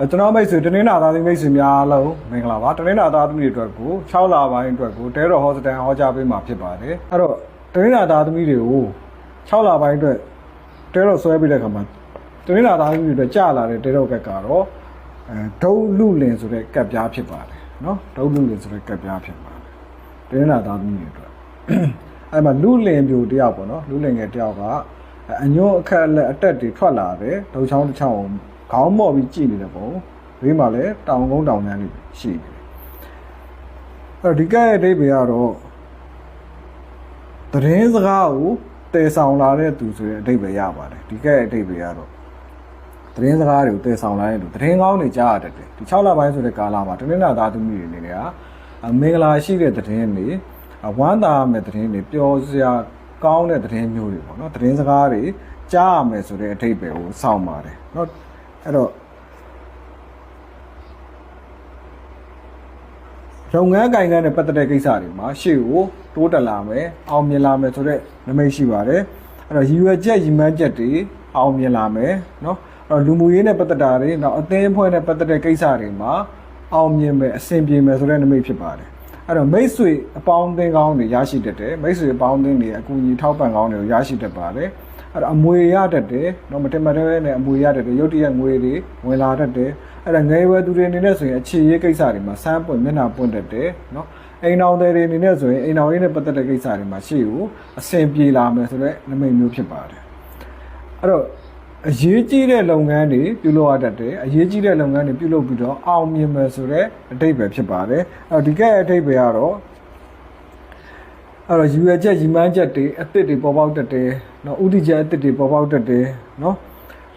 အဲကျွန်တော်မိတ်ဆွေတနင်္လာသားသမီးမိတ်ဆွေများအားလုံးမင်္ဂလာပါတနင်္လာသားသမီးတွေအတွက်ကို6လပိုင်းအတွက်ကိုတဲတော်ဟောစတန်ဟောကြားပေးမှာဖြစ်ပါတယ်အဲ့တော့တနင်္လာသားသမီးတွေကို6လပိုင်းအတွက်တဲတော်ဆွဲပေးတဲ့ခါမှာတနင်္လာသားသမီးတွေအတွက်ကြာလာတဲ့တဲတော်ကက်ကတော့အဲဒုံလူလင်ဆိုတဲ့ကက်ပြားဖြစ်ပါတယ်နော်ဒုံလူလင်ဆိုတဲ့ကက်ပြားဖြစ်ပါတယ်တနင်္လာသားသမီးတွေအတွက်အဲ့မှာလူလင်ပြိုတယောက်ပေါ့နော်လူလင်ငယ်တယောက်ကအညွန့်အခက်အလက်အတက်တွေထွက်လာတယ်ဒုံချောင်းတစ်ချောင်းကို ခေါင်းမော့ပြီးကြည့်နေတဲ့ပုံဘေးမှာလည်းတောင်ကုန်းတောင်တန်းလေးရှိနေတယ်အဲ့တော့ဒီကဲ့ရဲ့အဓိပ္ပာယ်ကတော့သတင်းစကားကိုတည်ဆောင်လာတဲ့သူဆိုတဲ့အဓိပ္ပာယ်ရပါတယ်ဒီကဲ့ရဲ့အဓိပ္ပာယ်ကတော့သတင်းစကားတွေကိုတည်ဆောင်လာတဲ့သူသတင်းကောင်းတွေကြားရတတ်တယ်ဒီ6လပိုင်းဆိုတဲ့ကာလမှာတနင်္လာသားသမီးတွေအနေနဲ့ကအမင်္ဂလာရှိတဲ့သတင်းတွေအဝမ်းသာမဲ့သတင်းတွေပျော်စရာကောင်းတဲ့သတင်းမျိုးတွေပေါ့နော်သတင်းစကားတွေကြားရမယ်ဆိုတဲ့အဓိပ္ပာယ်ကိုစောင့်ပါတယ်เนาะ အဲ့တော့လုပ်ငန်းကိုင်ငန်းနဲ့ပတ်သက်တဲ့ကိစ္စတွေမှာရှေ့ကိုတိုးတက်လာမယ်အောင်မြင်လာမယ်ဆိုတဲ့နမိတ်ရှိပါတယ်အဲ့တော့ရည်ရွယ်ချက်ရည်မှန်းချက်တွေအောင်မြင်လာမယ်เนาะအဲ့တော့လူမှုရေးနဲ့ပတ်သက်တာတွေနောက်အသင်းအဖွဲ့နဲ့ပတ်သက်တဲ့ကိစ္စတွေမှာအောင်မြင်မယ်အဆင်ပြေမယ်ဆိုတဲ့နမိတ်ဖြစ်ပါတယ်အဲ့တော့မိတ်ဆွေအပေါင်းအသင်းကောင်းတွေရရှိတတ်တယ်မိတ်ဆွေအပေါင်းအသင်းတွေအကူအညီထောက်ပံ့ကောင်းတွေကိုရရှိတတ်ပါတယ် အဲ့တော့အမွေရတတ်တယ်နော်မတင်မတဲ့နဲ့အမွေရတတ်တယ်ရုတ်တရက်ငွေတွေဝင်လာတတ်တယ်အဲ့ဒါငယ်ဝယ်သူတွေအနေနဲ့ဆိုရင်အခြေရေးကိစ္စတွေမှာစမ်းပွင့်မျက်နှာပွင့်တတ်တယ်နော်အိမ်တော်တွေအနေနဲ့ဆိုရင်အိမ်တော်ရေးနဲ့ပတ်သက်တဲ့ကိစ္စတွေမှာရှေ့ကိုအဆင်ပြေလာမယ်ဆိုတော့နမိတ်မျိုးဖြစ်ပါတယ်အဲ့တော့အရေးကြီးတဲ့လုပ်ငန်းတွေပြုလုပ်ရတတ်တယ်အရေးကြီးတဲ့လုပ်ငန်းတွေပြုလုပ်ပြီးတော့အောင်မြင်မယ်ဆိုတော့အတိတ်ပဲဖြစ်ပါတယ်အဲ့တော့ဒီကဲအတိတ်ပဲကတော့ အဲ့တော့ယူရချက်ရီမန်းချက်တွေအသစ်တွေပေါ်ပေါက်တတ်တယ်နော်ဥတီချက်အသစ်တွေပေါ်ပေါက်တတ်တယ်နော်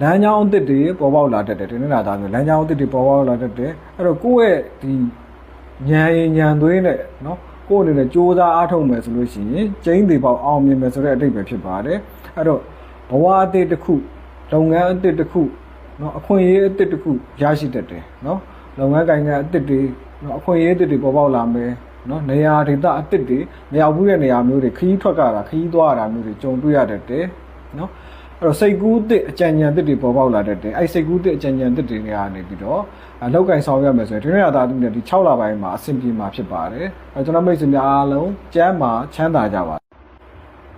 လမ်းကြောင်းအသစ်တွေပေါ်ပေါက်လာတတ်တယ်ဒီနေ့လာသားမျိုးလမ်းကြောင်းအသစ်တွေပေါ်ပေါက်လာတတ်တယ်အဲ့တော့ကိုယ့်ရဲ့ဒီညံရင်ညံသွေးနဲ့နော်ကိုယ့်အနေနဲ့စူးစမ်းအားထုတ်မယ်ဆိုလို့ရှိရင်ကျင်းတွေပေါက်အောင်မြင်မယ်ဆိုတဲ့အတိတ်ပဲဖြစ်ပါတယ်အဲ့တော့ဘဝအသစ်တစ်ခုလုပ်ငန်းအသစ်တစ်ခုနော်အခွင့်အရေးအသစ်တစ်ခုရရှိတတ်တယ်နော်လုပ်ငန်းကိုင်ငန်းအသစ်တွေနော်အခွင့်အရေးအသစ်တွေပေါ်ပေါက်လာမယ် နော်နေရာဒေသအသစ်တွေမရောက်ဘူးတဲ့နေရာမျိုးတွေခရီးထွက်ကြတာခရီးသွားတာမျိုးတွေကြုံတွေ့ရတတ်တယ်နော်အဲ့တော့စိတ်ကူးသစ်အကြံဉာဏ်သစ်တွေပေါ်ပေါက်လာတတ်တယ်အဲ့စိတ်ကူးသစ်အကြံဉာဏ်သစ်တွေနေရာနေပြီးတော့အလောက်ကင်ဆောင်ရမယ်ဆိုရင်ဒီနေ့ရာသားသူနဲ့ဒီ6လပိုင်းမှာအဆင်ပြေမှာဖြစ်ပါတယ်အဲ့ကျွန်တော်မိတ်ဆွေများအားလုံးကျမ်းမာချမ်းသာကြပါ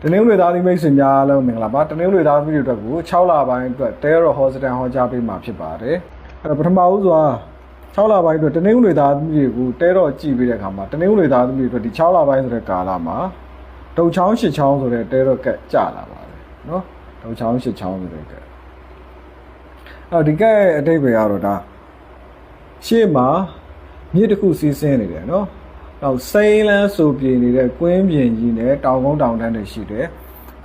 တနင်္ဂနွေသားသမီးမိတ်ဆွေများအားလုံးမင်္ဂလာပါတနင်္ဂနွေသားသမီးတွေအတွက်ကို6လပိုင်းအတွက်တဲရောဟောစတန်ဟောကြားပေးမှာဖြစ်ပါတယ်အဲ့တော့ပထမဦးစွာ 6လပိုင်းအတွက်တနင်္ဂနွေသားသမီးတွေကိုတဲတော့ကြည့်ပြီးတဲ့အခါမှာတနင်္ဂနွေသားသမီးတွေအတွက်ဒီ6လပိုင်းဆိုတဲ့ကာလမှာတုံချောင်းရှစ်ချောင်းဆိုတဲ့တဲတော့ကက်ကြလာပါတယ်နော်တုံချောင်းရှစ်ချောင်းဆိုတဲ့ကက်အဲ့တော့ဒီကက်ရဲ့အတိတ်ပဲကတော့ဒါရှေ့မှာမြစ်တစ်ခုစီးဆင်းနေတယ်နော်နောက်စိမ်းလန်းဆိုပြေနေတဲ့ကွင်းပြင်ကြီးနဲ့တောင်ကုန်းတောင်တန်းတွေရှိတယ်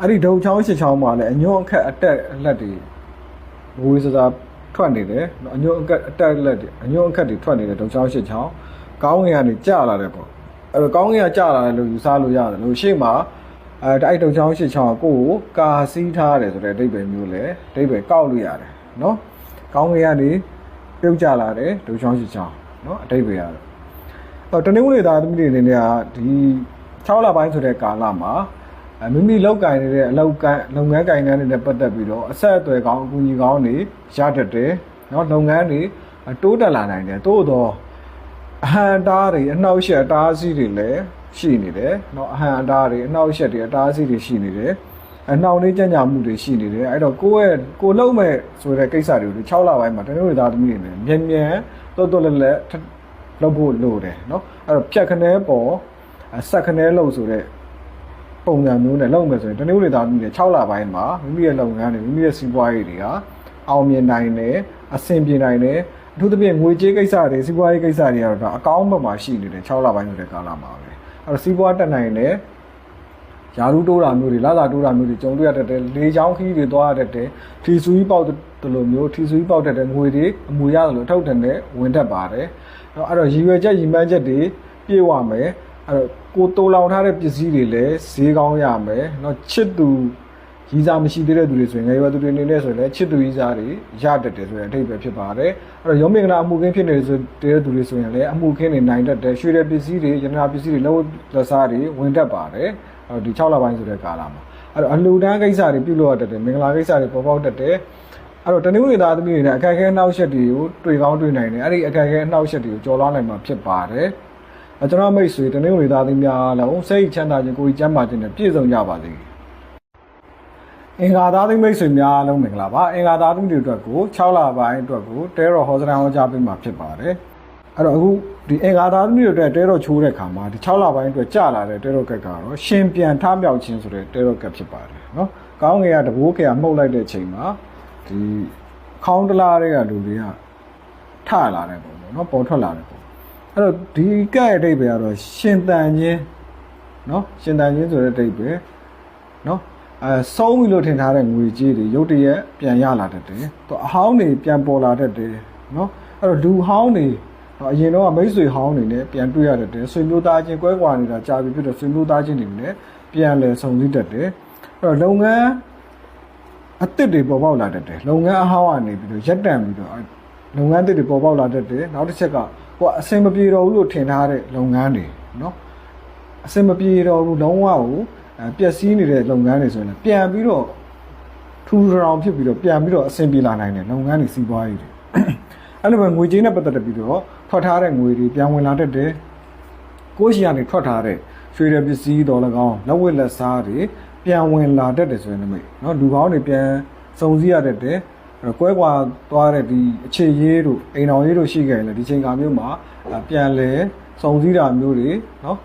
အဲ့ဒီဒုံချောင်းရှစ်ချောင်းမှာလည်းအညွန့်အခက်အတက်အလက်တွေဝေးစစား ထွက်နေတယ်နော်အညွန့်အကက်အတက်လက်တွေအညွန့်အခက်တွေထွက်နေတယ်ဒုံချောင်းရှစ်ချောင်းကောင်းငင်ကနေကျလာတယ်ပေါ့အဲ့တော့ကောင်းငင်ကကျလာတယ်လို့ယူဆလို့ရတယ်လို့ရှေ့မှာအဲတိုက်ဒုံချောင်းရှစ်ချောင်းကကိုယ့်ကိုကာစီးထားတယ်ဆိုတဲ့အဓိပ္ပာယ်မျိုးလေအဓိပ္ပာယ်ကောက်လို့ရတယ်နော်ကောင်းငင်ကနေပြုတ်ကျလာတယ်ဒုံချောင်းရှစ်ချောင်းနော်အဓိပ္ပာယ်ရတယ်တော့တနင်္ဂနွေသားသမီးတွေအနေနဲ့ကဒီ6လပိုင်းဆိုတဲ့ကာလမှာအဲ မိမိလောက်ကင်နေတဲ့အလောက်ကန်လုပ်ငန်းကင်နေတဲ့နဲ့ပတ်သက်ပြီးတော့အဆက်အသွယ်ကောင်းအကူအညီကောင်းတွေရတတ်တယ်เนาะလုပ်ငန်းတွေတိုးတက်လာနိုင်တယ်သို့တော့အဟံတားတွေအနှောက်အယှက်အတားအဆီးတွေလည်းရှိနေတယ်เนาะအဟံအတားတွေအနှောက်အယှက်တွေအတားအဆီးတွေရှိနေတယ်အနှောင့်နှေးကြံ့ကြာမှုတွေရှိနေတယ်အဲ့တော့ကိုယ့်ရဲ့ကိုလုံးမဲ့ဆိုတဲ့ကိစ္စတွေကို6လပိုင်းမှာတနင်္ဂနွေသားသမီးတွေနဲ့မြန်မြန်တွတ်တွတ်လက်လက်ထပ်လုပ်ဖို့လိုတယ်เนาะအဲ့တော့ဖြတ်ခနဲပေါ်ဆက်ခနဲလို့ဆိုတဲ့ ပုံစံမျိုးနဲ့လုပ်မယ်ဆိုရင်တနည်းလေသားမိတဲ့6လပိုင်းမှာမိမိရဲ့လုပ်ငန်းတွေမိမိရဲ့စီးပွားရေးတွေကအောင်မြင်နိုင်တယ်အဆင်ပြေနိုင်တယ်အထူးသဖြင့်ငွေကြေးကိစ္စတွေစီးပွားရေးကိစ္စတွေကတော့ဒါအကောင်းဘက်မှာရှိနေတယ်6လပိုင်းဆိုတဲ့ကာလမှာပဲအဲ့တော့စီးပွားတက်နိုင်တယ်ယာရုတိုးတာမျိုးတွေလာလာတိုးတာမျိုးတွေကြုံတွေ့ရတတ်တယ်လေချောင်းခီးတွေသွားရတတ်တယ်ထီဆူကြီးပေါက်တယ်လို့မျိုးထီဆူကြီးပေါက်တတ်တဲ့ငွေတွေအမူရတယ်လို့ထုတ်တယ်နဲ့ဝင်တတ်ပါတယ်အဲ့တော့ရည်ရွယ်ချက်ရည်မှန်းချက်တွေပြည့်ဝမယ်အဲ့တော့ ကိုတိုးလောင်ထားတဲ့ပစ္စည်းတွေလည်းဈေးကောင်းရမယ်เนาะချစ်သူရီးစားမရှိသေးတဲ့သူတွေဆိုရင်ငယ်ရွယ်သူတွေနေနေဆိုရင်လည်းချစ်သူရီးစားတွေရတတ်တယ်ဆိုတဲ့အထိပ္ပယ်ဖြစ်ပါတယ်အဲ့တော့ရုံးမင်္ဂလာအမှုခင်းဖြစ်နေတဲ့ဆိုတဲ့သူတွေဆိုရင်လည်းအမှုခင်းနေနိုင်တတ်တယ်ရွှေတဲ့ပစ္စည်းတွေရတနာပစ္စည်းတွေလောလက်စားတွေဝင်တတ်ပါတယ်အဲ့တော့ဒီ6လပိုင်းဆိုတဲ့ကာလမှာအဲ့တော့အလူတန်းကိစ္စတွေပြုလုပ်ရတတ်တယ်မင်္ဂလာကိစ္စတွေပေါ်ပေါက်တတ်တယ် အဲ့တော့တနင်္ဂနွေသားသမီးတွေနဲ့အခက်အခဲအနှောက်အယှက်တွေကိုတွေ့ကောင်းတွေ့နိုင်တယ်အဲ့ဒီအခက်အခဲအနှောက်အယှက်တွေကိုကျော်လွှားနိုင်မှာဖြစ်ပါတယ်အ ကျွန်တော်မိတ်ဆွေတနင်္ဂနွေသားသမီးများအားလုံးစိတ်ချမ်းသာခြင်းကိုယ်ကြီးကျန်းမာခြင်းနဲ့ပြည့်စုံကြပါစေအင်္ဂါသားသမီးမိတ်ဆွေများအားလုံးမင်္ဂလာပါအင်္ဂါသားသမီးတွေအတွက်ကို6လပိုင်းအတွက်ကိုတဲတော်ဟောစတန်ဟောကြားပေးမှာဖြစ်ပါတယ်အဲ့တော့အခုဒီအင်္ဂါသားသမီးတွေအတွက်တဲတော်ချိုးတဲ့ခါမှာဒီ6လပိုင်းအတွက်ကြာလာတဲ့တဲတော်ကက်ကတော့ရှင်ပြန်ထမြောက်ခြင်းဆိုတဲ့တဲတော်ကက်ဖြစ်ပါတယ်နော်ကောင်းငယ်ကတဘိုးခေကမှုတ်လိုက်တဲ့အချိန်မှာဒီခေါင်းတလားတွေကလူတွေကထလာတဲ့ပုံပေါ့နော်ပေါ်ထွက်လာတဲ့ပုံ အဲ့တော့ဒီကက်ရဲ့အဓိပ္ပာယ်ကတော့ရှင်တန်ခြင်းနော်ရှင်တန်ခြင်းဆိုတဲ့အဓိပ္ပာယ်နော်အဲဆုံးပြီလို့ထင်ထားတဲ့ငွေကြေးတွေရုတ်တရက်ပြန်ရလာတတ်တယ်သူအဟောင်းတွေပြန်ပေါ်လာတတ်တယ်နော်အဲ့တော့လူဟောင်းတွေအရင်တော့မိတ်ဆွေဟောင်းတွေနဲ့ပြန်တွေ့ရတတ်တယ်ဆွေမျိုးသားချင်းကွဲကွာနေတာကြာပြီဖြစ်တော့ဆွေမျိုးသားချင်းတွေနဲ့ပြန်လဲဆုံစည်းတတ်တယ်အဲ့တော့လုပ်ငန်းအသစ်တွေပေါ်ပေါက်လာတတ်တယ်လုပ်ငန်းအဟောင်းကနေပြီးတော့ရက်တန့်ပြီးတော့လုပ်ငန်းအသစ်တွေပေါ်ပေါက်လာတတ်တယ်နောက်တစ်ချက်က ကိုကအဆင်မပြေတော့ဘူးလို့ထင်ထားတဲ့လုပ်ငန်းတွေနော်အဆင်မပြေတော့ဘူးလုံးဝကိုပျက်စီးနေတဲ့လုပ်ငန်းတွေဆိုရင်ပြန်ပြီးတော့ထူထောင်ဖြစ်ပြီးတော့ပြန်ပြီးတော့အဆင်ပြေလာနိုင်တယ်လုပ်ငန်းတွေစီးပွားရေးတွေအဲ့လိုပဲငွေကြေးနဲ့ပတ်သက်ပြီးတော့ထွက်ထားတဲ့ငွေတွေပြန်ဝင်လာတတ်တယ်ကိုရှိရနေထွက်ထားတဲ့ရွှေရပစ္စည်းတော်၎င်းလက်ဝတ်လက်စားတွေပြန်ဝင်လာတတ်တယ်ဆိုရင်လည်းနော်လူကောင်းတွေပြန်စုံစည်းရတတ်တယ် အဲ့တော့ကွဲကွာသွားတဲ့ဒီအခြေရေးတို့အိမ်တော်ရေးတို့ရှိခဲ့ရင်လည်းဒီချိန်ကာမျိုးမှာပြန်လဲစုံစည်းတာမျိုးတွေနော်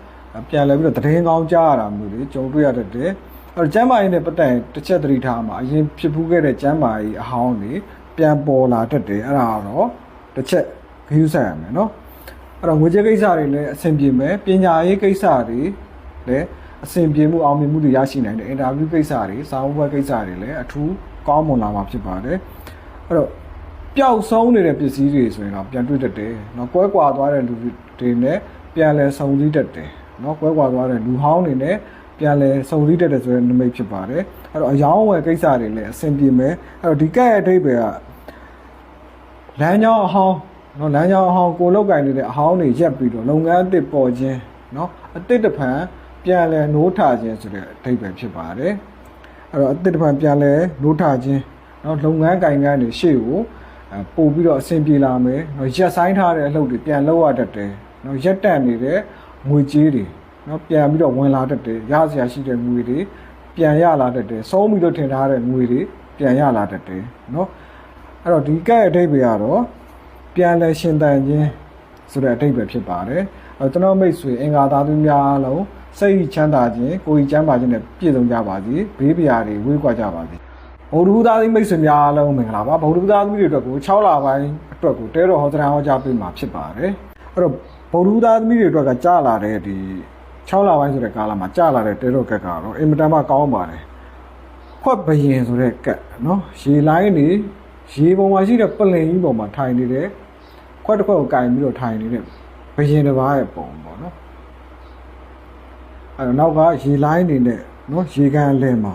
ပြန်လဲပြီးတော့တည်င်းကောင်းကြားရတာမျိုးတွေကြုံတွေ့ရတတ်တယ်အဲ့တော့ကျမ်းမာရေးနဲ့ပတ်သက်တစ်ချက်သတိထားမှာအရင်ဖြစ်ပူးခဲ့တဲ့ကျမ်းမာရေးအဟောင်းတွေပြန်ပေါ်လာတတ်တယ်အဲ့ဒါတော့တစ်ချက်ဂရုစိုက်ရမယ်နော်အဲ့တော့ငွေကြေးကိစ္စတွေလည်းအဆင်ပြေမယ်ပညာရေးကိစ္စတွေလည်းအဆင်ပြေမှုအောင်မြင်မှုတွေရရှိနိုင်တယ်အင်တာဗျူးကိစ္စတွေစာအုပ်ဘက်ကိစ္စတွေလည်းအထူးကောင်းမွန်လာမှာဖြစ်ပါတယ် အဲ့တော့ပျောက်ဆုံးနေတဲ့ပစ္စည်းတွေဆိုရင်တော့ပြန်တွေ့တတ်တယ်เนาะကွဲကွာသွားတဲ့လူတွေနဲ့ပြန်လဲစုံစည်းတတ်တယ်เนาะကွဲကွာသွားတဲ့လူဟောင်းတွေနဲ့ပြန်လဲစုံစည်းတတ်တယ်ဆိုတဲ့နမိတ်ဖြစ်ပါတယ်အဲ့တော့အယောင်းဝယ်ကိစ္စတွေလည်းအဆင်ပြေမယ်အဲ့တော့ဒီကက်ရဲ့အဓိပ္ပာယ်ကလမ်းကြောင်းအဟောင်းเนาะလမ်းကြောင်းအဟောင်းကိုလောက်ကင်နေတဲ့အဟောင်းတွေရက်ပြီးတော့လုပ်ငန်းအသစ်ပေါ်ခြင်းเนาะအသစ်တစ်ဖန်ပြန်လဲနိုးထခြင်းဆိုတဲ့အဓိပ္ပာယ်ဖြစ်ပါတယ်အဲ့တော့အသစ်တစ်ဖန်ပြန်လဲနိုးထခြင်း နော်လုပ်ငန်းကိုင်ငန်းတွေရှေ့ကိုပို့ပြီးတော့အဆင်ပြေလာမယ်နော်ရက်ဆိုင်ထားတဲ့အလုပ်တွေပြန်လုပ်ရတတ်တယ်နော်ရက်တန့်နေတဲ့ငွေကြေးတွေနော်ပြန်ပြီးတော့ဝင်လာတတ်တယ်ရစရာရှိတဲ့ငွေတွေပြန်ရလာတတ်တယ်ဆုံးပြီးတော့ထင်ထားတဲ့ငွေတွေပြန်ရလာတတ်တယ်နော်အဲ့တော့ဒီကဲ့အဓိပ္ပာယ်ကတော့ပြန်လဲရှင်သန်ခြင်းဆိုတဲ့အဓိပ္ပာယ်ဖြစ်ပါတယ်အဲ့ကျွန်တော်မိတ်ဆွေအင်္ဂါသားသူများအားလုံးစိတ်ချမ်းသာခြင်းကိုယ်ချမ်းသာခြင်းနဲ့ပြည့်စုံကြပါစေဘေးပရာတွေဝေးကွာကြပါစေ ဗုဒ္ဓဘုရားသီးမိတ်ဆွေများအားလုံးမင်္ဂလာပါဗုဒ္ဓဘုရားသီးတွေအတွက်ကို6လပိုင်းအတွက်ကိုတဲတော်ဟောစတန်ဟောကြားပေးမှာဖြစ်ပါတယ်အဲ့တော့ဗုဒ္ဓဘုရားသီးတွေအတွက်ကကြားလာတဲ့ဒီ6လပိုင်းဆိုတဲ့ကာလမှာကြားလာတဲ့တဲတော်ကက်ကတော့အင်မတန်မှကောင်းပါတယ်ခွက်ဘယင်ဆိုတဲ့ကက်နော်ရေလိုင်းနေရေပေါ်မှာရှိတဲ့ပလင်ကြီးပေါ်မှာထိုင်နေတဲ့ခွက်တစ်ခွက်ကိုကင်ပြီးတော့ထိုင်နေတဲ့ဘယင်တစ်ပါးရဲ့ပုံပေါ့နော်အဲ့တော့နောက်ကရေလိုင်းနေနဲ့နော်ရေကန်အလဲမှာ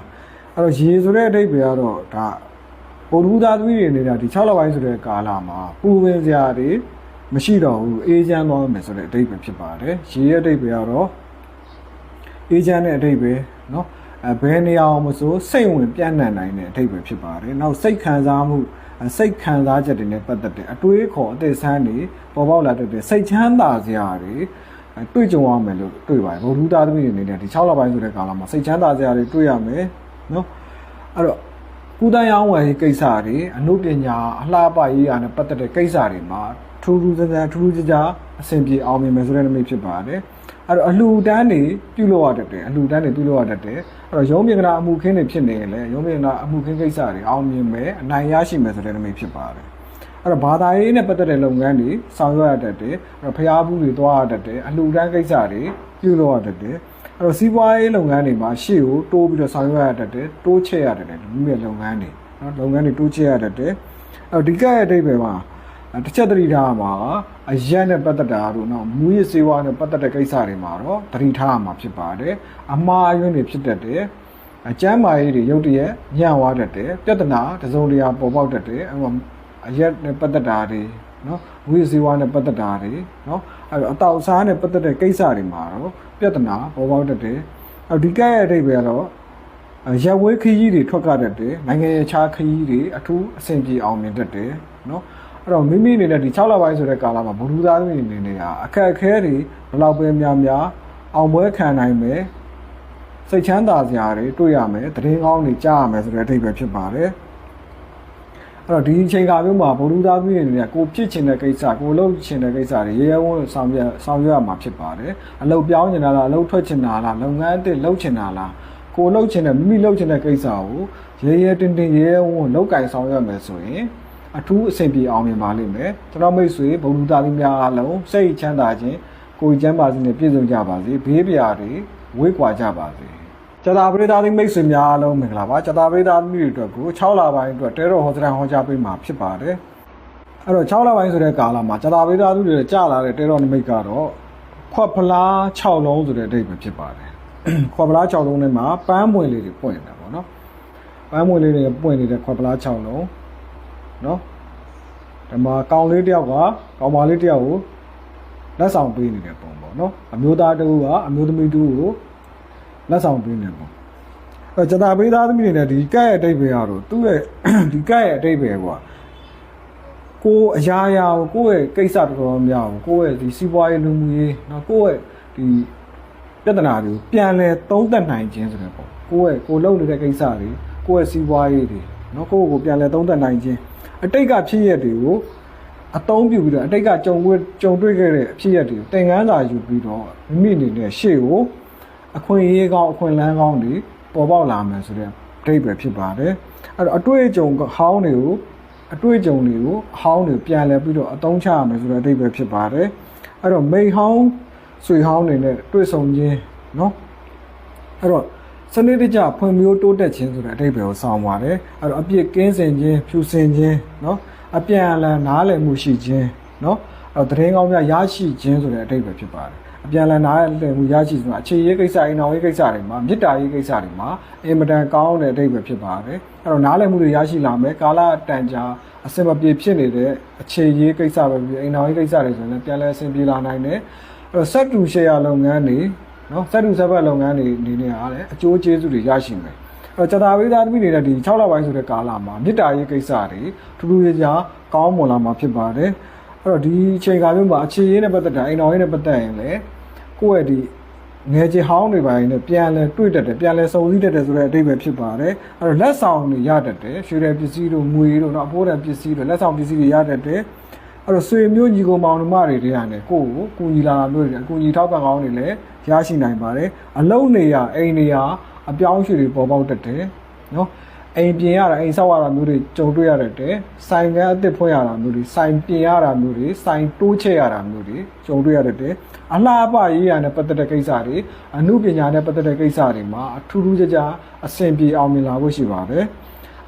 အဲ့တော့ရေဆိုတဲ့အဓိပ္ပာယ်ကတော့ဒါပုံလူသားသမီးတွေနေတာဒီ6လပိုင်းဆိုတဲ့ကာလမှာပူပင်စရာတွေမရှိတော့ဘူးအေးချမ်းသွားမယ်ဆိုတဲ့အဓိပ္ပာယ်ဖြစ်ပါတယ်ရေရဲ့အဓိပ္ပာယ်ကတော့အေးချမ်းတဲ့အဓိပ္ပာယ်နော်အဲဘယ်နေရာအောင်မဆိုစိတ်ဝင်ပြန့်နှံ့နိုင်တဲ့အဓိပ္ပာယ်ဖြစ်ပါတယ်နောက်စိတ်ခံစားမှုစိတ်ခံစားချက်တွေနဲ့ပတ်သက်တဲ့အတွေးခေါ်အသက်ဆန်းတွေပေါ်ပေါက်လာတတ်တဲ့စိတ်ချမ်းသာစရာတွေတွေ့ကြုံရမယ်လို့တွေ့ပါတယ်ဘုဒ္ဓသားသမီးတွေအနေနဲ့ဒီ6လပိုင်းဆိုတဲ့ကာလမှာစိတ်ချမ်းသာစရာတွေတွေ့ရမယ် နော်အဲ့တော့ကုသရောင်းဝယ်ရေးကိစ္စတွေအမှုပညာအလှပရေးရာနဲ့ပတ်သက်တဲ့ကိစ္စတွေမှာထူးထူးခြားခြားထူးထူးခြားခြားအဆင်ပြေအောင်မြင်မယ်ဆိုတဲ့နမိတ်ဖြစ်ပါတယ်အဲ့တော့အလှူဒန်းတွေပြုလုပ်ရတတ်တယ်အလှူဒန်းတွေပြုလုပ်ရတတ်တယ်အဲ့တော့ရုံးမြင်ကနာအမှုခင်းတွေဖြစ်နေရင်လည်းရုံးမြင်ကနာအမှုခင်းကိစ္စတွေအောင်မြင်မယ်အနိုင်ရရှိမယ်ဆိုတဲ့နမိတ်ဖြစ်ပါတယ်အဲ့တော့ဘာသာရေးနဲ့ပတ်သက်တဲ့လုပ်ငန်းတွေဆောင်ရွက်ရတတ်တယ်အဲ့တော့ဖျားဘူးတွေသွားရတတ်တယ်အလှူဒန်းကိစ္စတွေပြုလုပ်ရတတ်တယ် အဲ့တော့စီးပွားရေးလုပ်ငန်းတွေမှာရှေ့ကိုတိုးပြီးတော့ဆောင်ရွက်ရတတ်တယ်တိုးချဲ့ရတတ်တယ်လူမျိုးလုပ်ငန်းတွေနော်လုပ်ငန်းတွေတိုးချဲ့ရတတ်တယ်အဲ့တော့ဒီကရဲ့အဓိပ္ပာယ်မှာတစ်ချက်သတိထားမှာအရက်နဲ့ပတ်သက်တာတို့နော်မူရစ်စေဝါနဲ့ပတ်သက်တဲ့ကိစ္စတွေမှာတော့သတိထားမှာဖြစ်ပါတယ်အမှားအယွင်းတွေဖြစ်တတ်တယ်အကျမ်းမာရေးတွေရုတ်တရက်ညံ့သွားတတ်တယ်ပြဿနာတစုံတရာပေါ်ပေါက်တတ်တယ်အဲ့တော့အရက်နဲ့ပတ်သက်တာတွေ နော်ဝိဇေဝနဲ့ပတ်သက်တာတွေနော်အဲ့တော့အတောက်စားနဲ့ပတ်သက်တဲ့ကိစ္စတွေမှာတော့ပြဿနာပေါ်ပေါက်တတ်တယ်အဲ့ဒီကဲ့ရဲ့အဓိပ္ပာယ်ကတော့ရက်ဝဲခရီးတွေထွက်ကြတတ်တယ်နိုင်ငံရဲ့ခြားခရီးတွေအထူးအဆင်ပြေအောင်မြင်တတ်တယ်နော်အဲ့တော့မိမိအနေနဲ့ဒီ6လပိုင်းဆိုတဲ့ကာလမှာဘုလူသားသမီးအနေနဲ့ကအခက်အခဲတွေဘယ်လောက်ပဲများများအောင်ပွဲခံနိုင်မယ်စိတ်ချမ်းသာစရာတွေတွေ့ရမယ်တည်င်းကောင်းတွေကြားရမယ်ဆိုတဲ့အဓိပ္ပာယ်ဖြစ်ပါတယ် အဲ့တော့ဒီအချိန်ကာလမျိုးမှာဘုလူသားသမီးအနေနဲ့ကိုဖြစ်ချင်တဲ့ကိစ္စကိုလုပ်ချင်တဲ့ကိစ္စတွေရေရဲဝန်းဆောင်ရွက်ဆောင်ရွက်ရမှာဖြစ်ပါတယ်အလုပ်ပြောင်းချင်တာလားအလုပ်ထွက်ချင်တာလားလုပ်ငန်းအသစ်လုပ်ချင်တာလားကိုလှုပ်ချင်တဲ့မိမိလှုပ်ချင်တဲ့ကိစ္စကိုရဲရဲတင်းတင်းရဲရဲဝံ့ဝံ့လောက်ကင်ဆောင်ရွက်မယ်ဆိုရင်အထူးအဆင်ပြေအောင်မြင်ပါလိမ့်မယ်ကျွန်တော်မိတ်ဆွေဘုံလူသားသမီးများအားလုံးစိတ်ချမ်းသာခြင်းကိုယ်ကျမ်းပါစေနဲ့ပြည့်စုံကြပါစေဘေးပရာတွေဝေးကွာကြပါစေ ကျတာပရိသတ်မိတ်ဆွေများအားလုံးမင်္ဂလာပါကျတာပရိသတ်မိတွေအတွက်ကို6လပိုင်းအတွက်တဲတော်ဟောစတန်ဟောကြားပေးမှာဖြစ်ပါတယ်အဲ့တော့6လပိုင်းဆိုတဲ့ကာလမှာကျတာပရိသတ်သူတွေကြာလာတဲ့တဲတော်နမိတ်ကတော့ခွက်ဖလား6လုံးဆိုတဲ့အဓိပ္ပာယ်ဖြစ်ပါတယ်ခွက်ပလား6လုံးထဲမှာပန်းမွင်လေးတွေပွင့်နေတာပေါ့နော်ပန်းမွင်လေးတွေပွင့်နေတဲ့ခွက်ပလား6လုံးနော်ဒီမှာကောင်လေးတယောက်ကကောင်မလေးတယောက်ကိုလက်ဆောင်ပေးနေတဲ့ပုံပေါ့နော်အမျိုးသားတစ်ဦးကအမျိုးသမီးတစ်ဦးကို လက်ဆောင်ပေးနေပေါ့အဲကျတာပိသားသမီးတွေနဲ့ဒီကဲ့ရဲ့အတိတ်ပဲရတော့သူ့ရဲ့ဒီကဲ့ရဲ့အတိတ်ပဲကွာကိုအရာရာကိုကိုယ့်ရဲ့ကိစ္စတော်တော်များကိုကိုယ့်ရဲ့ဒီစီးပွားရေးလူမှုရေးနော်ကိုယ့်ရဲ့ဒီပြဿနာတွေကိုပြန်လဲသုံးသပ်နိုင်ခြင်းဆိုတဲ့ပေါ့ကိုယ့်ရဲ့ကိုလုပ်နေတဲ့ကိစ္စတွေကိုယ့်ရဲ့စီးပွားရေးတွေနော်ကိုယ့်ကိုပြန်လဲသုံးသပ်နိုင်ခြင်းအတိတ်ကဖြစ်ရတွေကိုအသုံးပြုပြီးတော့အတိတ်ကကြုံတွေ့ကြုံတွေ့ခဲ့တဲ့အဖြစ်ရတွေကိုသင်ခန်းစာယူပြီးတော့မိမိအနေနဲ့ရှေ့ကို အခွင့်အရေးကောင်းအခွင့်အလမ်းကောင်းတွေပေါ်ပေါက်လာမယ်ဆိုတဲ့အတိတ်ပဲဖြစ်ပါတယ်အဲ့တော့အတွေ့အကြုံဟောင်းတွေကိုအတွေ့အကြုံတွေကိုအဟောင်းတွေပြန်လဲပြီးတော့အသုံးချရမယ်ဆိုတဲ့အတိတ်ပဲဖြစ်ပါတယ်အဲ့တော့မိဟောင်းဆွေဟောင်းတွေနဲ့တွေ့ဆုံခြင်းเนาะအဲ့တော့စနစ်တကျဖွံ့ဖြိုးတိုးတက်ခြင်းဆိုတဲ့အဓိပ္ပာယ်ကိုဆောင်ပါတယ်အဲ့တော့အပြစ်ကင်းစင်ခြင်းဖြူစင်ခြင်းเนาะအပြန်အလှန်နားလည်မှုရှိခြင်းเนาะအဲ့တော့သတင်းကောင်းများရရှိခြင်းဆိုတဲ့အဓိပ္ပာယ်ဖြစ်ပါတယ် အပြန်အလှန်နားလည်မှုရရှိခြင်းမှာအခြေရေးကိစ္စအိမ်အောင်ရေးကိစ္စတွေမှာမေတ္တာရေးကိစ္စတွေမှာအင်မတန်ကောင်းတဲ့အဓိပ္ပာယ်ဖြစ်ပါတယ်အဲ့တော့နားလည်မှုတွေရရှိလာမယ်ကာလတန်ကြာအစင်မပြေဖြစ်နေတဲ့အခြေရေးကိစ္စပဲဖြစ်အိမ်အောင်ရေးကိစ္စတွေဆိုရင်လည်းပြန်လည်အဆင်ပြေလာနိုင်တယ်အဲ့တော့စက်တူရှယ်ယာလုပ်ငန်းတွေနော်စက်တူဆက်ဘက်လုပ်ငန်းတွေအနေနဲ့အားလည်းအကျိုးကျေးဇူးတွေရရှိမယ်အဲ့တော့ကျတာဝိသားသမီးတွေနဲ့ဒီ6လပိုင်းဆိုတဲ့ကာလမှာမေတ္တာရေးကိစ္စတွေထူးထူးခြားခြားကောင်းမွန်လာမှာဖြစ်ပါတယ် အဲ့တော့ဒီအချိန်ကာလမျိုးမှာအခြေရေးနဲ့ပတ်သက်တာအိမ်တော်ရေးနဲ့ပတ်သက်ရင်လည်းကိုယ့်ရဲ့ဒီငယ်ချင်ဟောင်းတွေပိုင်းနဲ့ပြန်လဲတွေ့တတ်တယ်ပြန်လဲစုံစည်းတတ်တယ်ဆိုတဲ့အတိတ်ပဲဖြစ်ပါတယ်အဲ့တော့လက်ဆောင်တွေရတတ်တယ်ရွှေတယ်ပစ္စည်းတို့ငွေတို့နော်အဖိုးတန်ပစ္စည်းတို့လက်ဆောင်ပစ္စည်းတွေရတတ်တယ်အဲ့တော့ဆွေမျိုးညီကောင်မောင်နှမတွေတည်းရတယ်ကိုယ့်ကိုကူညီလာတာမျိုးတွေအကူညီထောက်ပံ့ကောင်းတွေလည်းရရှိနိုင်ပါတယ်အလုံးနေရအိမ်နေရအပြောင်းအရွှေ့တွေပေါ်ပေါက်တတ်တယ်နော် အိမ်ပြင်ရတာအိမ်ဆောက်ရတာမျိုးတွေကြုံတွေ့ရတတ်တယ်ဆိုင်ကန်းအသစ်ဖွင့်ရတာမျိုးတွေဆိုင်ပြင်ရတာမျိုးတွေဆိုင်တိုးချဲ့ရတာမျိုးတွေကြုံတွေ့ရတတ်တယ်အလားအပရေးရတဲ့ပတ်သက်တဲ့ကိစ္စတွေအမှုပညာနဲ့ပတ်သက်တဲ့ကိစ္စတွေမှာအထူးထူးခြားခြားအဆင်ပြေအောင်မြင်လာဖို့ရှိပါတယ်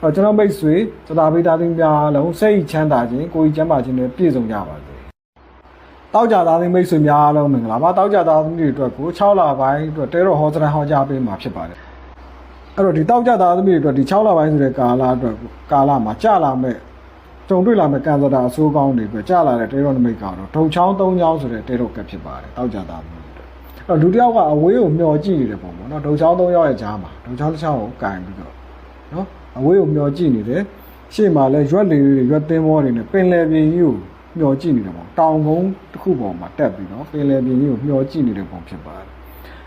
အဲ့တော့ကျွန်တော်မိတ်ဆွေသတာပိသားသမီးများအားလုံးစိတ်ချမ်းသာခြင်းကိုယ်ကြီးကျန်းမာခြင်းနဲ့ပြည့်စုံကြပါစေ။တောက်ကြသားသမီးမိတ်ဆွေများအားလုံးမင်္ဂလာပါ။တောက်ကြသားသမီးတွေအတွက်ကို6လပိုင်းအတွက်တဲတော်ဟောစရန်ဟောကြားပေးမှာဖြစ်ပါတယ်။ အဲ့တော့ဒီတောက်ကြသားသမီးတွေအတွက်ဒီ6လပိုင်းဆိုတဲ့ကာလအတွက်ကာလမှာကြာလာမဲ့ကြုံတွေ့လာမဲ့ကံစတာအဆိုးကောင်းတွေပဲကြာလာတဲ့တဲတော်နမိတ်ကတော့ဒုံချောင်း၃ချောင်းဆိုတဲ့တဲတော်ကပ်ဖြစ်ပါတယ်။တောက်ကြသားသမီးတွေအတွက်။အဲ့တော့လူတစ်ယောက်ကအဝေးကိုမျောကြည့်နေတဲ့ပုံပေါ့နော်။ဒုံချောင်း၃ချောင်းရဲ့ကြားမှာဒုံချောင်းတစ်ချောင်းကိုကန်ပြီးတော့နော်အဝေးကိုမျောကြည့်နေတယ်ရှေ့မှာလဲရွက်လေးတွေရွက်သင်းဘောတွေနဲ့ပင်လယ်ပြင်ကြီးကိုမျောကြည့်နေတယ်ပေါ့တောင်ကုန်းတစ်ခုပေါ်မှာတက်ပြီးတော့ပင်လယ်ပြင်ကြီးကိုမျောကြည့်နေတဲ့ပုံဖြစ်ပါတယ်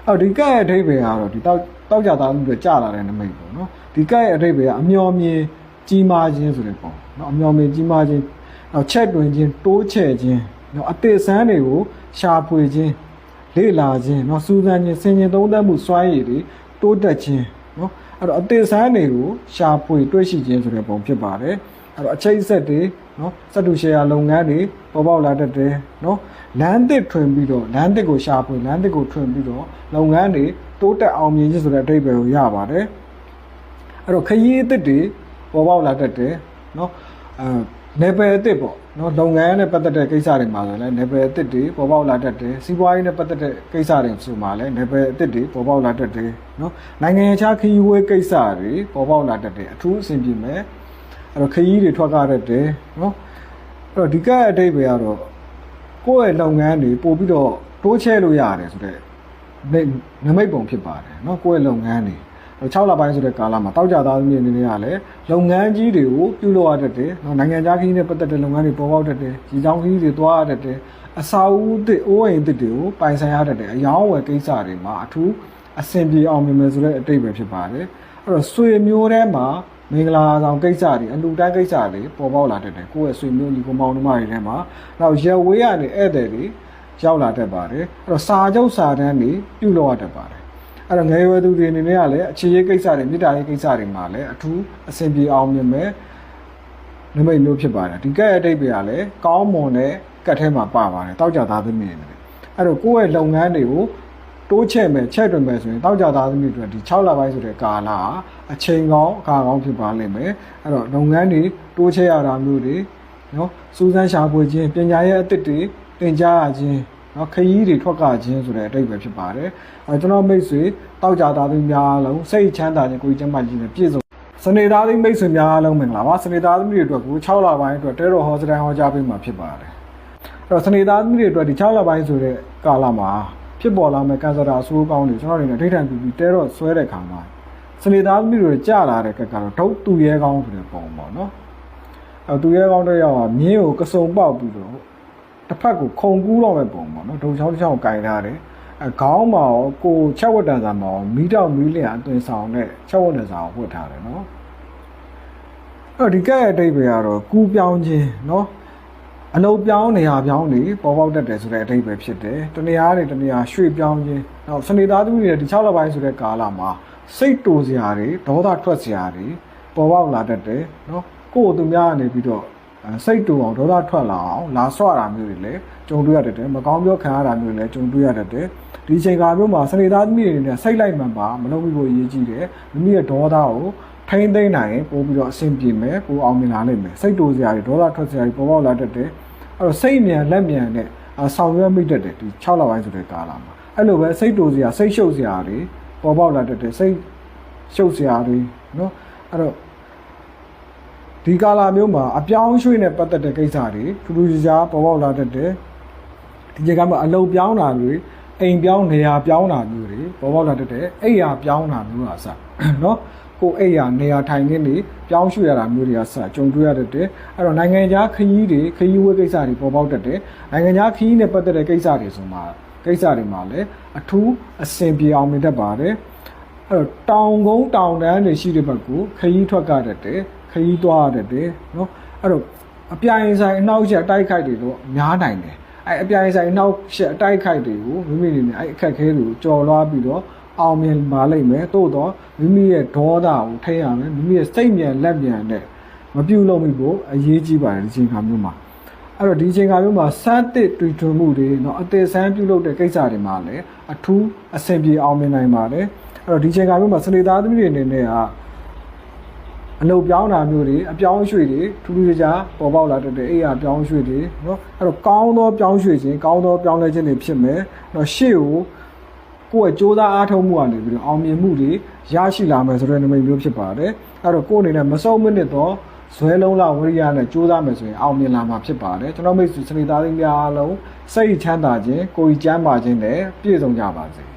အော်ဒီကဲ့ရဲ့အထိပ္ပယ်ကတော့ဒီတောက်တောက်ကြသားမှုတွေကြာလာတဲ့နမိတ်ပေါ့နော်ဒီကဲ့ရဲ့အထိပ္ပယ်ကအမျော်မြင်ကြီးမားခြင်းဆိုတဲ့ပုံနော်အမျော်မြင်ကြီးမားခြင်းနောက်ချက်တွင်ခြင်းတိုးချဲ့ခြင်းနော်အသေးစမ်းတွေကိုရှာဖွေခြင်းလေ့လာခြင်းနော်စူးစမ်းခြင်းဆင်ခြင်သုံးသပ်မှုစွမ်းရည်တွေတိုးတက်ခြင်းနော်အဲ့တော့အသေးစမ်းတွေကိုရှာဖွေတွေ့ရှိခြင်းဆိုတဲ့ပုံဖြစ်ပါတယ် အဲ့တော့အချိတ်ဆက်တွေနော်စက်တူရှယ်ယာလုပ်ငန်းတွေပေါ်ပေါက်လာတတ်တယ်နော်လမ်းသစ်ထွင်ပြီးတော့လမ်းသစ်ကိုရှာဖွေလမ်းသစ်ကိုထွင်ပြီးတော့လုပ်ငန်းတွေတိုးတက်အောင်မြင်ခြင်းဆိုတဲ့အဓိပ္ပာယ်ကိုရပါတယ်အဲ့တော့ခရီးအသစ်တွေပေါ်ပေါက်လာတတ်တယ်နော်အဲနယ်ပယ်အသစ်ပေါ့နော်လုပ်ငန်းနဲ့ပတ်သက်တဲ့ကိစ္စတွေမှာဆိုလည်းနယ်ပယ်အသစ်တွေပေါ်ပေါက်လာတတ်တယ်စီးပွားရေးနဲ့ပတ်သက်တဲ့ကိစ္စတွေဆိုမှလည်းနယ်ပယ်အသစ်တွေပေါ်ပေါက်လာတတ်တယ်နော်နိုင်ငံခြားခရီးဝေးကိစ္စတွေပေါ်ပေါက်လာတတ်တယ်အထူးအဆင်ပြေမယ် အဲ့တော့ခရီးတွေထွက်ကားတတ်တယ်နော်အဲ့တော့ဒီကက်အတိတ်ပဲကတော့ကိုယ့်ရဲ့လုပ်ငန်းတွေပို့ပြီးတော့တိုးချဲ့လို့ရတယ်ဆိုတော့နမိတ်ပုံဖြစ်ပါတယ်နော်ကိုယ့်ရဲ့လုပ်ငန်းတွေ6လပိုင်းဆိုတဲ့ကာလမှာတောက်ကြသားသမီးအနေနဲ့ကလည်းလုပ်ငန်းကြီးတွေကိုပြုလုပ်ရတတ်တယ်နော်နိုင်ငံခြားခရီးနဲ့ပတ်သက်တဲ့လုပ်ငန်းတွေပေါ်ပေါက်တတ်တယ်ဒီကြောင်ခရီးတွေသွားရတတ်တယ်အစာအုပ်တစ်အိုးအိမ်တစ်တွေကိုပိုင်ဆိုင်ရတတ်တယ်အယောင်းဝယ်ကိစ္စတွေမှာအထူးအဆင်ပြေအောင်မြင်မယ်ဆိုတဲ့အတိတ်ပဲဖြစ်ပါတယ်အဲ့တော့ဆွေမျိုးထဲမှာ မင်္ဂလာဆောင်ကိစ္စတွေအလူတန်းကိစ္စတွေပေါ်ပေါက်လာတတ်တယ်ကိုယ့်ရဲ့ဆွေမျိုးညီကိုမောင်နှမတွေထဲမှာနောက်ရက်ဝေးရနေဧည့်သည်တွေရောက်လာတတ်ပါတယ်အဲ့တော့စာချုပ်စာတမ်းတွေပြုလုပ်ရတတ်ပါတယ်အဲ့တော့ငယ်ရွယ်သူတွေအနေနဲ့ကလည်းအခြေရေးကိစ္စတွေမြေတားရေးကိစ္စတွေမှာလည်းအထူးအဆင်ပြေအောင်မြင်မဲ့နမိတ်မျိုးဖြစ်ပါတယ်ဒီကက်ရဲ့အတိတ်တွေကလည်းကောင်းမွန်တဲ့ကက်ထဲမှာပါပါတယ်တောက်ကြသားသမီးတွေအဲ့တော့ကိုယ့်ရဲ့လုပ်ငန်းတွေကို တိုးချဲ့မယ်ချက်တွင်မယ်ဆိုရင်တောက်ကြသားသမီးတွေဒီ6လပိုင်းဆိုတဲ့ကာလဟာအချိန်ကောင်းအခါကောင်းဖြစ်ပါလိမ့်မယ်အဲ့တော့လုပ်ငန်းတွေတိုးချဲ့ရတာမျိုးတွေနော်စူးစမ်းရှာဖွေခြင်းပညာရဲ့အသစ်တွေသင်ကြားရခြင်းနော်ခရီးတွေထွက်ကခြင်းဆိုတဲ့အတိတ်ပဲဖြစ်ပါတယ်အဲကျွန်တော်မိတ်ဆွေတောက်ကြသားသမီးများအားလုံးစိတ်ချမ်းသာခြင်းကိုယ်ကျမ်းမာခြင်းနဲ့ပြည့်စုံစနေသားသမီးမိတ်ဆွေများအားလုံးမင်္ဂလာပါစနေသားသမီးတွေအတွက်ကို6လပိုင်းအတွက်တဲတော်ဟောစတန်ဟောကြားပေးမှာဖြစ်ပါတယ်အဲ့တော့စနေသားသမီးတွေအတွက်ဒီ6လပိုင်းဆိုတဲ့ကာလမှာ ဖြစ်ပေါ်လာမဲ့ကန်ဆာတာအဆိုးကောင်းတွေကျွန်တော်တို့နေအထိတ်ထန်ပြီးပြီးတဲတော်ဆွဲတဲ့ခါမှာစနေသားသမီးတွေကြာလာတဲ့ကက်ကတော့ဒုတ်သူရဲကောင်းဆိုတဲ့ပုံပေါ့နော်အဲသူရဲကောင်းတစ်ယောက်ကမြင်းကိုကစုံပေါက်ပြီးတော့တစ်ဖက်ကိုခုံကူးတော့မဲ့ပုံပေါ့နော်ဒုံချောင်းတစ်ချောင်းကိုကင်ထားတယ်အဲခေါင်းမှာရောကိုချက်ဝတ်တန်စာမှာရောမီးတောက်မီးလျံအသွင်ဆောင်နဲ့ချက်ဝတ်တန်စာကိုဝတ်ထားတယ်နော်အဲ့တော့ဒီကဲ့ရဲ့အတိတ်ပဲကတော့ကူးပြောင်းခြင်းနော် အလုံးပြောင်းနေရာပြောင်းနေပေါ်ပေါက်တတ်တယ်ဆိုတဲ့အတိတ်ပဲဖြစ်တယ်တနေရာတွေတနေရာရွှေ့ပြောင်းခြင်းနောက်စနေသားသမီးတွေဒီ6လပိုင်းဆိုတဲ့ကာလမှာစိတ်တူစရာတွေဒေါသထွက်စရာတွေပေါ်ပေါက်လာတတ်တယ်နော်ကိုယ်သူများကနေပြီးတော့အဲစိတ်တူအောင်ဒေါသထွက်လာအောင်လာဆွတာမျိုးတွေလည်းကြုံတွေ့ရတတ်တယ်မကောင်းပြောခံရတာမျိုးတွေလည်းကြုံတွေ့ရတတ်တယ်ဒီချိန်ကာမျိုးမှာစနေသားသမီးတွေနဲ့စိတ်လိုက်မှန်ပါမလုပ်မိဖို့အရေးကြီးတယ်မိမိရဲ့ဒေါသကိုထိမ့်သိမ့်နိုင်ရင်ပို့ပြီးတော့အဆင်ပြေမယ်ပိုအောင်မြင်လာနိုင်မယ်စိတ်တူစရာတွေဒေါသထွက်စရာတွေပေါ်ပေါက်လာတတ်တယ် အဲ့တော့စိတ်မြန်လက်မြန်နဲ့ဆောင်ရွက်မိတတ်တယ်ဒီ6လပိုင်းဆိုတဲ့ကာလမှာအဲ့လိုပဲစိတ်တူစရာစိတ်ရှုပ်စရာတွေပေါ်ပေါက်လာတတ်တယ်စိတ်ရှုပ်စရာတွေနော်အဲ့တော့ဒီကာလမျိုးမှာအပြောင်းရွှေ့နဲ့ပတ်သက်တဲ့ကိစ္စတွေထူးထူးခြားခြားပေါ်ပေါက်လာတတ်တယ်ဒီကြကမှာအလုံးပြောင်းတာတွေအိမ်ပြောင်းနေရာပြောင်းတာမျိုးတွေပေါ်ပေါက်လာတတ်တယ်အိမ်ရာပြောင်းတာမျိုးပါစနော် ကိုအိမ်ယာနေရာထိုင်ခင်းတွေပြောင်းရွှေ့ရတာမျိုးတွေအစကြုံတွေ့ရတတ်တယ်အဲ့တော့နိုင်ငံခြားခရီးတွေခရီးဝဲကိစ္စတွေပေါ်ပေါက်တတ်တယ်နိုင်ငံခြားခရီးနဲ့ပတ်သက်တဲ့ကိစ္စတွေဆိုမှကိစ္စတွေမှာလည်းအထူးအဆင်ပြေအောင်မြင်တတ်ပါတယ်အဲ့တော့တောင်ကုန်းတောင်တန်းတွေရှိတဲ့ဘက်ကိုခရီးထွက်ကတတ်တယ်ခရီးသွားရတတ်တယ်နော်အဲ့တော့အပြိုင်ဆိုင်အနောက်ချက်အတိုက်ခိုက်တွေတော့များနိုင်တယ်အဲ့အပြိုင်ဆိုင်အနောက်ချက်အတိုက်ခိုက်တွေကိုမိမိတွေနဲ့အဲ့အခက်အခဲတွေကိုကြော်လွှားပြီးတော့ အောင်မြင်ပါလိမ့်မယ်သို့တော့မိမိရဲ့ဒေါသကိုထိန်းရမယ်မိမိရဲ့စိတ်မြန်လက်မြန်နဲ့မပြုတ်လို့မိဖို့အရေးကြီးပါတယ်ဒီချိန်ခါမျိုးမှာ အဲ့တော့ဒီအချိန်ကမျိုးမှာစမ်းတစ်တွေ့ထွင်မှုတွေเนาะအသေးစမ်းပြုလုပ်တဲ့ကိစ္စတွေမှာလည်းအထူးအဆင်ပြေအောင်မြင်နိုင်ပါတယ်အဲ့တော့ဒီအချိန်ကမျိုးမှာစနေသားသမီးတွေအနေနဲ့ကအလုပ်ပြောင်းတာမျိုးတွေအပြောင်းအရွှေ့တွေထူးထူးခြားခြားပေါ်ပေါက်လာတတ်တဲ့အိယာပြောင်းအရွှေ့တွေเนาะအဲ့တော့ကောင်းသောပြောင်းရွှေ့ခြင်းကောင်းသောပြောင်းလဲခြင်းတွေဖြစ်မယ်เนาะရှေ့ကို ကိုယ့်ရဲ့စ조사အားထုတ်မှုကနေပြီးတော့အောင်မြင်မှုတွေရရှိလာမယ်ဆိုတဲ့နမိတ်မျိုးဖြစ်ပါတယ်အဲ့တော့ကိုယ့်အနေနဲ့မစုံမနစ်တော့ဇွဲလုံးလောက်ဝိရိယနဲ့ကြိုးစားမယ်ဆိုရင်အောင်မြင်လာမှာဖြစ်ပါတယ်ကျွန်တော်မိတ်ဆွေစနေသားလေးများအားလုံးစိတ်ချမ်းသာခြင်းကိုယ်ကြီးကျမ်းမာခြင်းနဲ့ပြည့်စုံကြပါစေ